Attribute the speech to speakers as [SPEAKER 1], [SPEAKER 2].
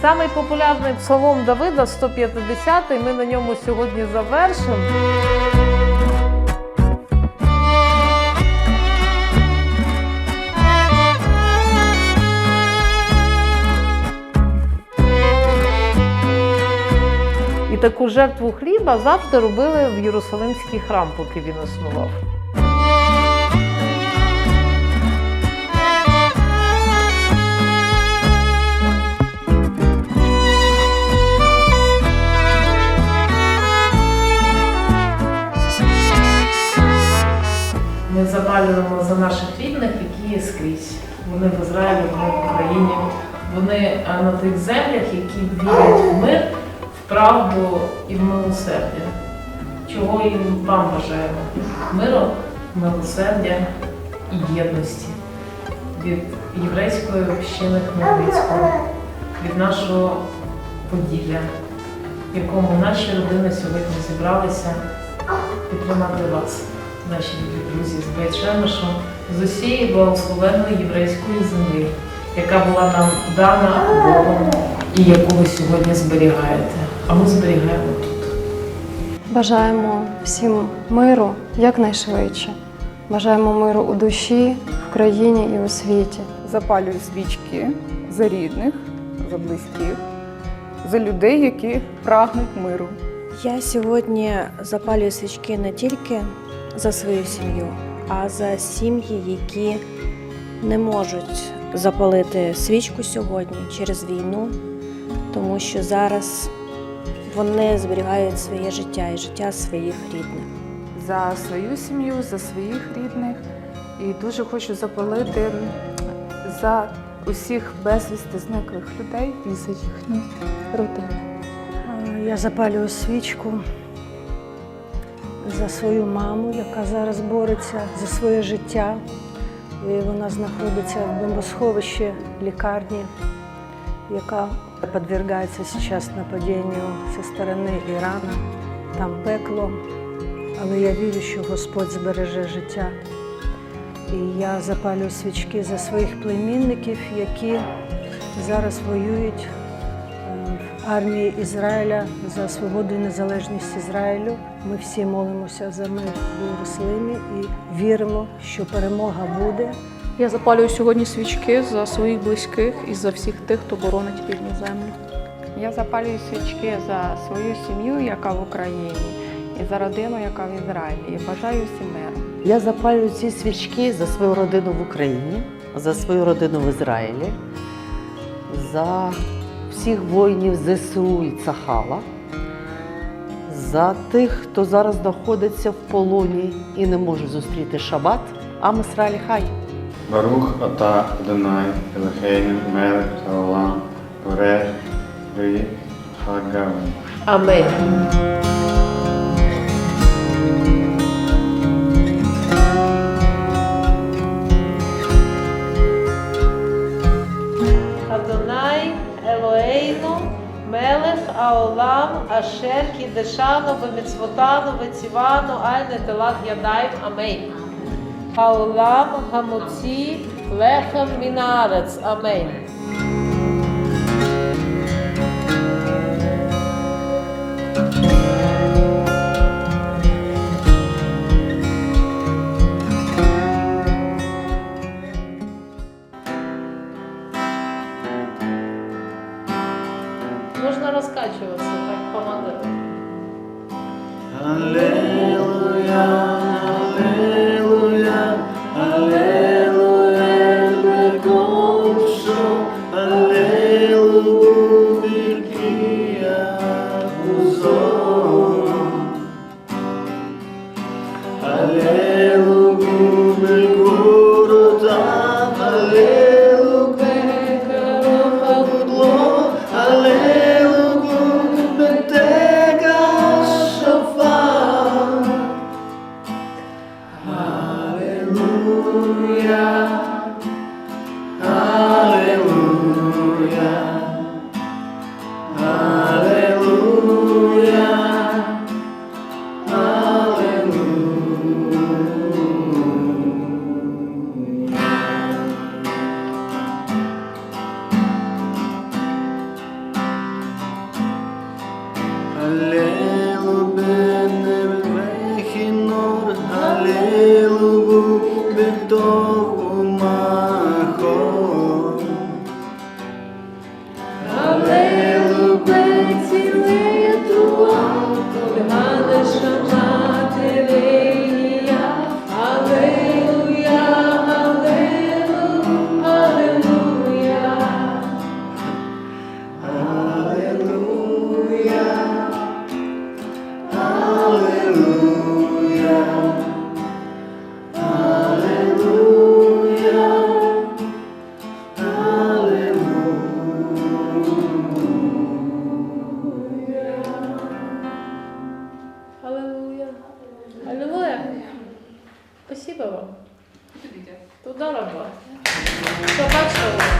[SPEAKER 1] Самий популярний псалом Давида 150 Ми на ньому сьогодні завершимо. І таку жертву хліба завжди робили в Єрусалимський храм, поки він існував. Ми за наших рідних, які є скрізь. Вони в Ізраїлі, вони в Україні. Вони е, на тих землях, які вірять в мир, в правду і в милосердя. Чого і вам бажаємо? Миру, милосердя і єдності від єврейської общини Хмельницького, від нашого Поділля, в якому наші родини сьогодні зібралися підтримати вас, наші любі друзі, з Бейт-Шемешу, з усієї благословенної єврейської землі, яка була нам дана Богом і яку ви сьогодні зберігаєте. А ми зберігаємо тут.
[SPEAKER 2] Бажаємо всім миру якнайшвидше. Бажаємо миру у душі, в країні і у світі.
[SPEAKER 3] запалюю свічки за рідних, за близьких, за людей, які прагнуть миру.
[SPEAKER 4] Я сьогодні запалюю свічки не тільки за свою сім'ю, а за сім'ї, які не можуть запалити свічку сьогодні через війну, тому що зараз вони зберігають своє життя і життя своїх рідних.
[SPEAKER 3] За свою сім'ю, за своїх рідних. І дуже хочу запалити за усіх безвісти зниклих людей і за їхні родини.
[SPEAKER 5] Я запалюю свічку за свою маму, яка зараз бореться за своє життя. І вона знаходиться в бомбосховищі лікарні, яка підвергається зараз нападінню зі сторони Ірану. Там пекло, але я вірю, що Господь збереже життя. І я запалюю свічки за своїх племінників, які зараз воюють армії Ізраїля за свободу і незалежність Ізраїлю. Ми всі молимося за мир в Єрусалимі і віримо, що перемога буде.
[SPEAKER 6] Я запалюю сьогодні свічки за своїх близьких і за всіх тих, хто боронить вільну землю.
[SPEAKER 7] Я запалюю свічки за свою сім'ю, яка в Україні, і за родину, яка в Ізраїлі. І бажаю всім миру.
[SPEAKER 8] Я запалюю ці свічки за свою родину в Україні, за свою родину в Ізраїлі, за всіх воїнів ЗСУ і Цахала, за тих, хто зараз знаходиться в полоні і не може зустріти Шабат, Амисралі Хай.
[SPEAKER 9] Барух Ата Данай, Елхейн, Мелек, Аллам, Горе,
[SPEAKER 1] Рі, Хагавен. Амінь. Мелех Аолам Ашер Кідешану Беміцвотану Вецівану Альне, Нетелах Ядайм, Амейн. Аолам Гамуці Лехем Мінарец Амейн. comandando. Aleluia, aleluia, aleluia,
[SPEAKER 9] condução, aleluia,
[SPEAKER 1] que abusou. Aleluia, me guru, aleluia. Hallelujah. dor 走吧，走吧，走吧，走吧。